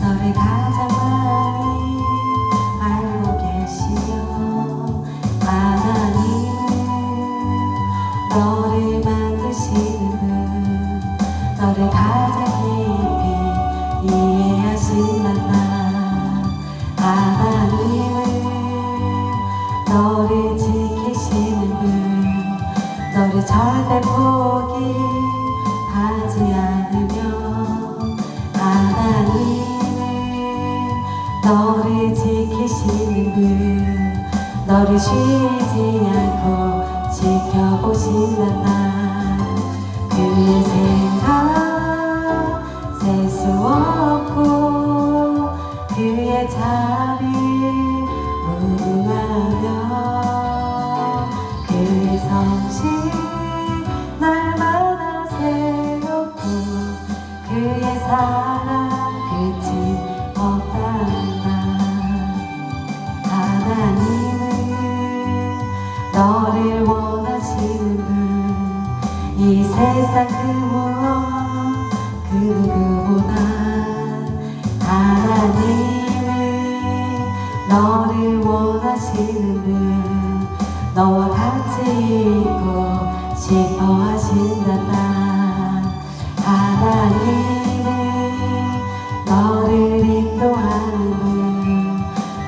너를 가장 많이 알고 계시며 하나님 너를 만드시는 분 너를 가장 깊이 이해하신 만나 하나님을 너를 지키시는 분 너를 절대 너를 지키시는 분 너를 쉬지 않고 지켜보신단다 이 세상 그 무엇 그 누구보다 하나님은 너를 원하시는 분 너와 같이 있고 싶어 하신단다. 하나님은 너를 인도하는 분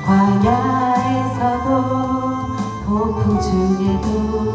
광야에서도 폭풍 중에도